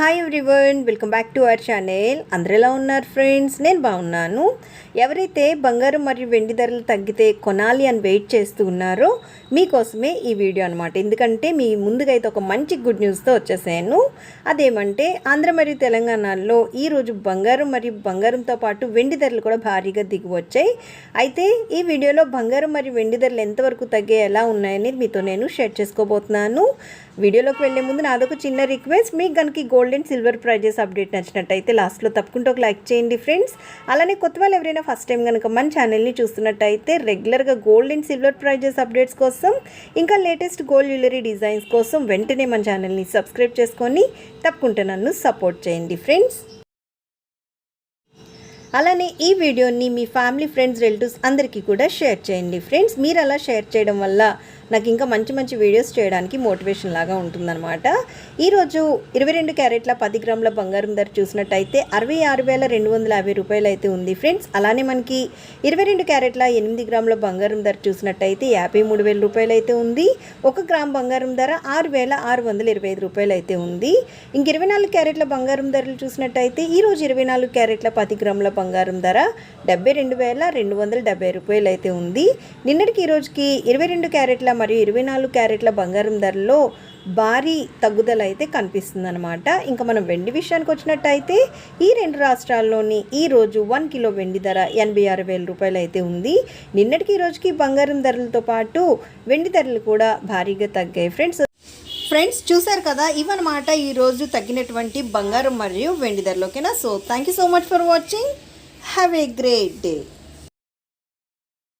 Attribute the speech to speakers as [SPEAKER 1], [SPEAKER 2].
[SPEAKER 1] Hi everyone welcome back to our channel అందరు ఎలా ఉన్నారు ఫ్రెండ్స్ నేను బాగున్నాను. ఎవరైతే బంగారం మరియు వెండి ధరలు తగ్గితే కొనాలి అని వెయిట్ చేస్తూ ఉన్నారో మీకోసమే ఈ వీడియో అనమాట ఎందుకంటే మీ ముందుగా అయితే ఒక మంచి గుడ్ న్యూస్తో వచ్చేసాను. అదేమంటే ఆంధ్ర మరియు తెలంగాణలో ఈరోజు బంగారం మరియు బంగారంతో పాటు వెండి ధరలు కూడా భారీగా దిగి వచ్చాయి. అయితే ఈ వీడియోలో బంగారం మరియు వెండి ధరలు ఎంతవరకు తగ్గే ఎలా ఉన్నాయని మీతో నేను షేర్ చేసుకోబోతున్నాను. వీడియోలోకి వెళ్ళే ముందు నాదొక చిన్న రిక్వెస్ట్ మీకు కనుక gold gold and silver prices update నచ్చినట్టయితే లాస్ట్లో తప్పకుండా ఒక లైక్ చేయండి ఫ్రెండ్స్. అలానే కొత్త వాళ్ళు ఎవరైనా ఫస్ట్ టైం కనుక మన ఛానల్ని చూస్తున్నట్టయితే రెగ్యులర్గా gold and silver prices updates కోసం ఇంకా లేటెస్ట్ గోల్డ్ జ్యువెలరీ డిజైన్స్ కోసం వెంటనే మన ఛానల్ని సబ్స్క్రైబ్ చేసుకొని తప్పకుండా నన్ను సపోర్ట్ చేయండి ఫ్రెండ్స్. అలానే ఈ వీడియోని మీ ఫ్యామిలీ ఫ్రెండ్స్ రిలేటివ్స్ అందరికీ కూడా షేర్ చేయండి ఫ్రెండ్స్. మీరు అలా షేర్ చేయడం వల్ల నాకు ఇంకా మంచి మంచి వీడియోస్ చేయడానికి మోటివేషన్ లాగా ఉంటుందన్నమాట. ఈరోజు ఇరవై రెండు క్యారెట్ల పది గ్రాముల బంగారం ధర చూసినట్టయితే అరవై ఆరు వేల రెండు వందల యాభై రూపాయలు అయితే ఉంది ఫ్రెండ్స్ అలానే మనకి ఇరవై రెండు క్యారెట్ల ఎనిమిది గ్రాముల బంగారం ధర చూసినట్టయితే యాభై మూడు వేల రూపాయలు అయితే ఉంది. ఒక గ్రామ్ బంగారం ధర ఆరు వేల ఆరు వందల ఇరవై ఐదు రూపాయలు అయితే ఉంది. ఇంక ఇరవై నాలుగు క్యారెట్ల బంగారం ధరలు చూసినట్టయితే ఈరోజు ఇరవై నాలుగు క్యారెట్ల పది గ్రాముల బంగారం ధర డెబ్బై రెండు వేల రెండు వందల డెబ్బై రూపాయలు అయితే ఉంది. నిన్నటికి ఈరోజుకి ఇరవై రెండు క్యారెట్ల మరియు ఇరవై నాలుగు క్యారెట్ల బంగారం ధరలో భారీ తగ్గుదల అయితే కనిపిస్తుందన్నమాట. ఇంకా మనం వెండి విషయానికి వచ్చినట్టయితే ఈ రెండు రాష్ట్రాల్లోని ఈరోజు వన్ కిలో వెండి ధర ఎనభై ఆరు వేల రూపాయలు అయితే ఉంది. నిన్నటికి ఈ రోజుకి బంగారం ధరలతో పాటు వెండి ధరలు కూడా భారీగా తగ్గాయి. ఫ్రెండ్స్ ఫ్రెండ్స్ చూసారు కదా ఇవన్నమాట ఈరోజు తగ్గినటువంటి బంగారం మరియు వెండి ధరలు ఓకేనా so thank you so much for watching have a great day